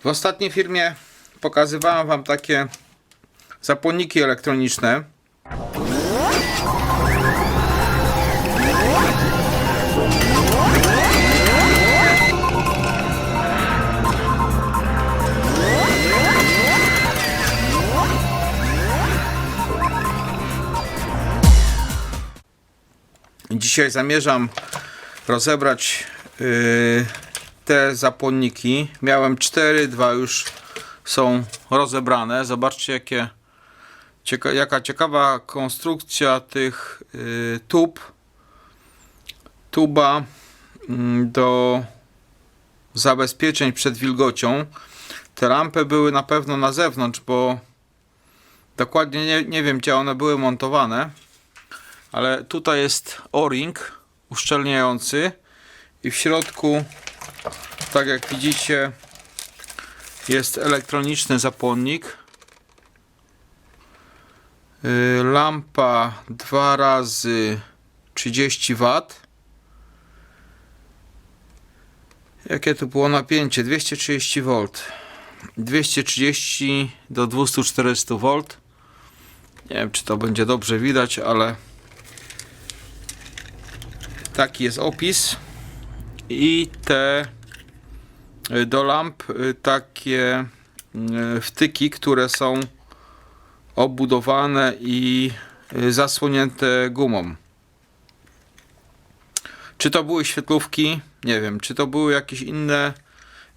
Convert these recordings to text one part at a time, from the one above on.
W ostatniej firmie pokazywałem Wam takie zapłonniki elektroniczne. Dzisiaj zamierzam rozebrać yy, te zapłonniki. Miałem cztery, dwa już są rozebrane. Zobaczcie jakie, cieka, jaka ciekawa konstrukcja tych yy, tub. Tuba mm, do zabezpieczeń przed wilgocią. Te lampy były na pewno na zewnątrz, bo dokładnie nie, nie wiem gdzie one były montowane ale tutaj jest o-ring uszczelniający i w środku tak jak widzicie jest elektroniczny zapłonnik. Yy, lampa 2 razy 30 W jakie tu było napięcie? 230 V 230 do 240 V nie wiem czy to będzie dobrze widać ale Taki jest opis. I te y, do lamp y, takie y, wtyki, które są obudowane i zasłonięte gumą. Czy to były świetlówki? Nie wiem. Czy to były jakieś inne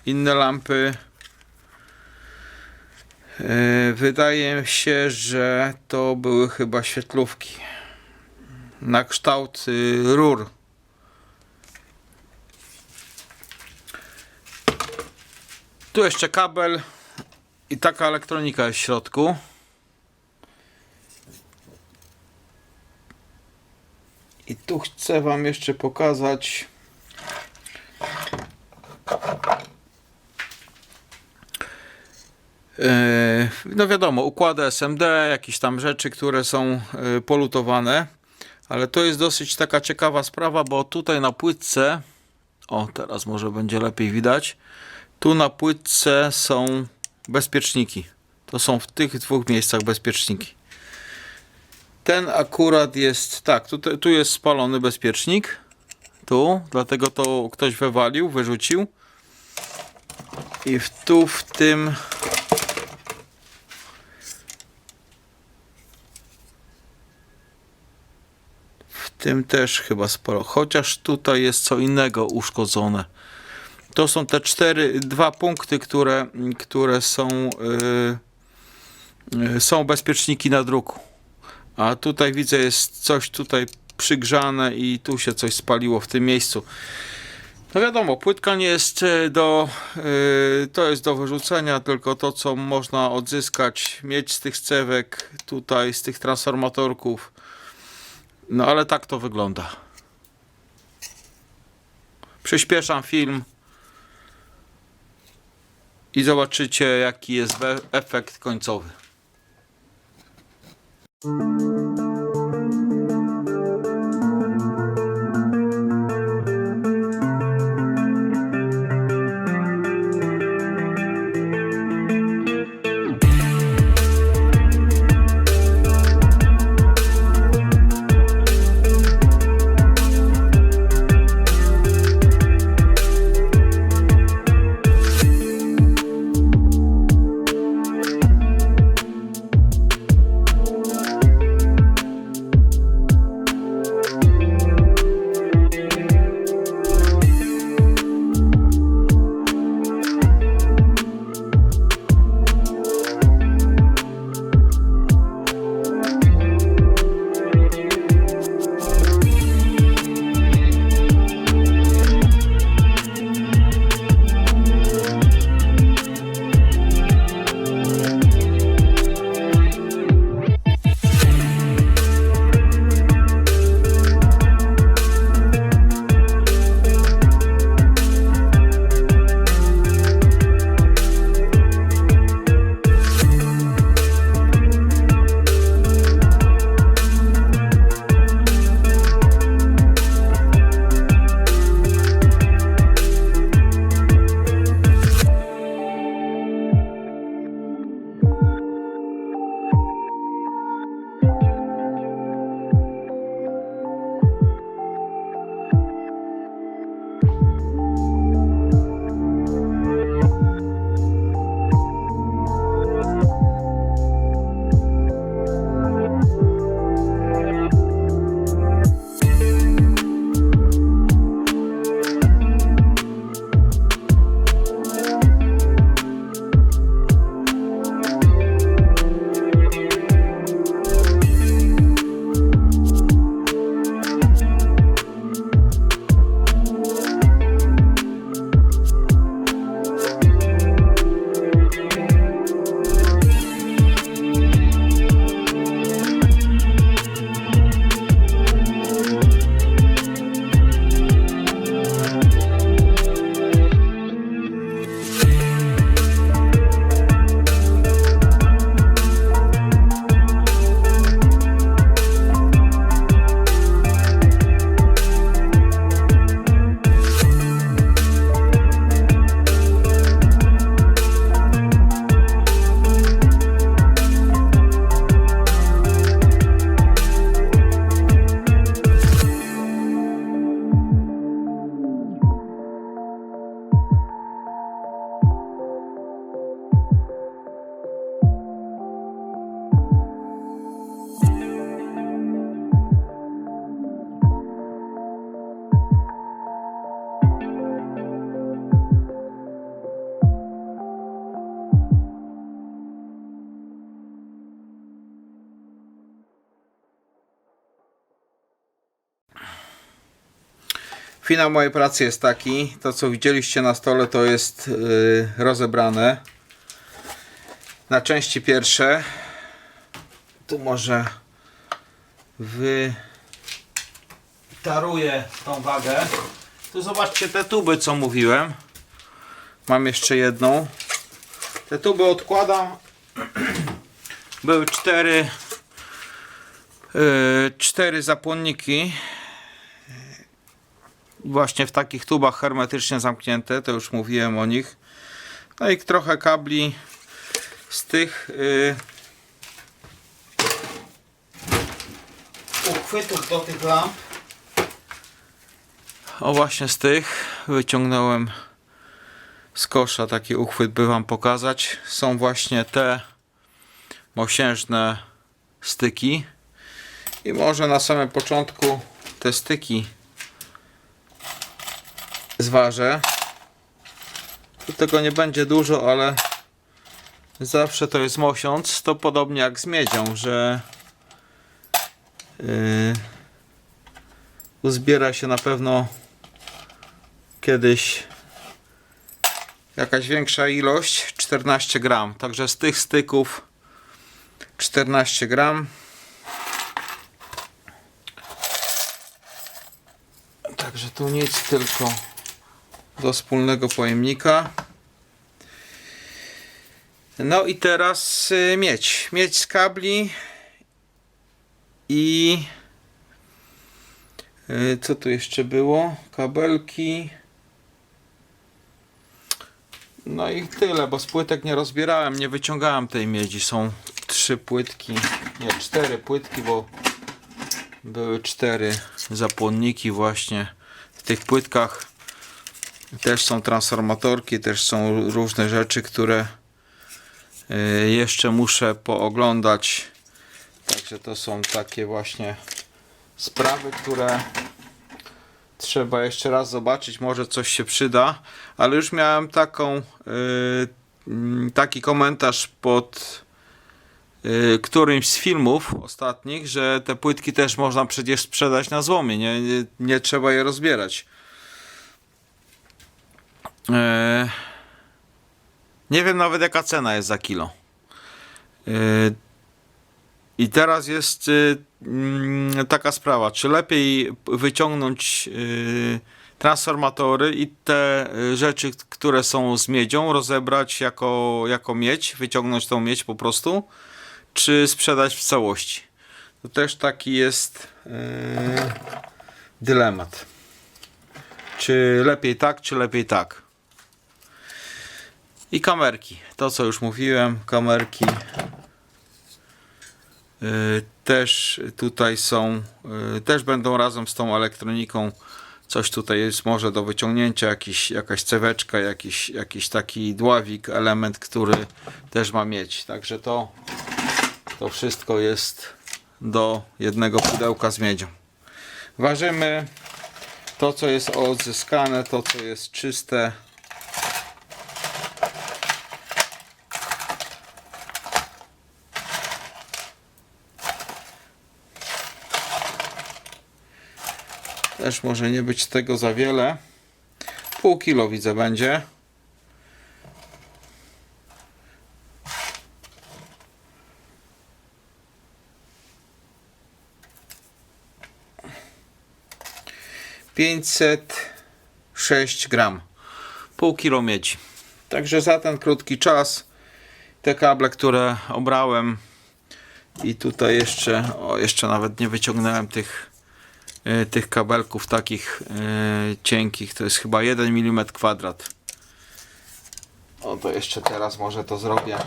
inne lampy? Wydaje się, że to były chyba świetlówki na kształt rur. Tu jeszcze kabel i taka elektronika jest w środku. I tu chcę Wam jeszcze pokazać. Yy, No wiadomo, układy SMD, jakieś tam rzeczy, które są yy, polutowane, ale to jest dosyć taka ciekawa sprawa, bo tutaj na płytce, o teraz może będzie lepiej widać, tu na płytce są bezpieczniki. To są w tych dwóch miejscach bezpieczniki. Ten akurat jest, tak, tu, tu jest spalony bezpiecznik. Tu, dlatego to ktoś wywalił, wyrzucił. I w, tu w tym w tym też chyba sporo. Chociaż tutaj jest co innego uszkodzone. To są te cztery, dwa punkty, które, które są, yy, są bezpieczniki na druku. A tutaj widzę jest coś tutaj przygrzane i tu się coś spaliło w tym miejscu. No wiadomo, płytka nie jest e, do, yy, to jest do wyrzucenia, tylko to co można odzyskać, mieć z tych cewek, tutaj z tych transformatorków. No ale tak to wygląda. Przyspieszam film i zobaczycie jaki jest efekt końcowy. Finał mojej pracy jest taki, to co widzieliście na stole to jest yy, rozebrane na części pierwsze. Tu może wytaruję tą wagę. Tu zobaczcie te tuby co mówiłem. Mam jeszcze jedną. Te tuby odkładam. Były cztery yy, cztery zapłonniki właśnie w takich tubach hermetycznie zamknięte, to już mówiłem o nich. No i trochę kabli z tych yy, uchwytów do tych lamp. O właśnie z tych wyciągnąłem z kosza taki uchwyt, by wam pokazać. Są właśnie te mosiężne styki. I może na samym początku te styki zważę. Tu tego nie będzie dużo, ale zawsze to jest mosiąc. To podobnie jak z miedzią, że yy, uzbiera się na pewno kiedyś jakaś większa ilość 14 gram. Także z tych styków 14 gram. Także tu nic, tylko do wspólnego pojemnika. No i teraz y, miedź. Miedź z kabli i y, co tu jeszcze było? Kabelki. No i tyle, bo z płytek nie rozbierałem, nie wyciągałem tej miedzi. Są trzy płytki, nie cztery płytki, bo były cztery zapłonniki właśnie w tych płytkach też są transformatorki, też są różne rzeczy, które y, jeszcze muszę pooglądać. Także to są takie właśnie sprawy, które trzeba jeszcze raz zobaczyć. Może coś się przyda, ale już miałem taką y, taki komentarz pod y, którymś z filmów ostatnich, że te płytki też można przecież sprzedać na złomie, nie, nie, nie trzeba je rozbierać. E, nie wiem nawet jaka cena jest za kilo. E, I teraz jest y, mm, taka sprawa, czy lepiej wyciągnąć transformatory i te rzeczy, które są z miedzią, rozebrać jako, jako miedź, wyciągnąć tą miedź po prostu, czy sprzedać w całości. To też taki jest dylemat. Czy lepiej tak, czy lepiej tak. I kamerki. To co już mówiłem, kamerki yy, też tutaj są, yy, też będą razem z tą elektroniką. Coś tutaj jest może do wyciągnięcia, jakiś, jakaś ceweczka, jakiś, jakiś taki dławik, element, który też ma mieć. Także to, to wszystko jest do jednego pudełka z miedzią. Ważymy to, co jest odzyskane, to, co jest czyste. Też może nie być tego za wiele. Pół kilo widzę będzie. Pięćset sześć gram. Pół kilo miedzi. Także za ten krótki czas te kable, które obrałem i tutaj jeszcze, o jeszcze nawet nie wyciągnąłem tych tych kabelków takich e, cienkich, to jest chyba 1 mm kwadrat. O to jeszcze teraz może to zrobię.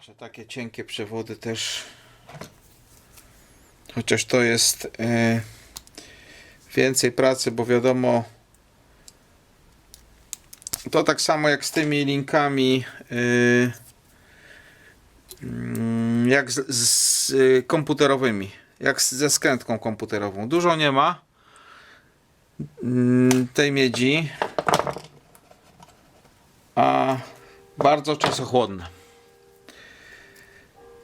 Że takie cienkie przewody też chociaż to jest e, więcej pracy, bo wiadomo to tak samo jak z tymi linkami yy, jak z, z komputerowymi jak ze skrętką komputerową dużo nie ma mm, tej miedzi Bardzo czasochłonne.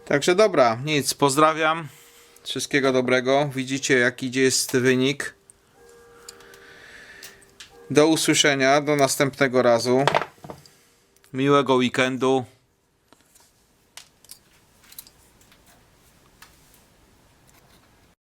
Także dobra, nic, pozdrawiam. Wszystkiego dobrego. Widzicie jaki jest wynik. Do usłyszenia, do następnego razu. Miłego weekendu.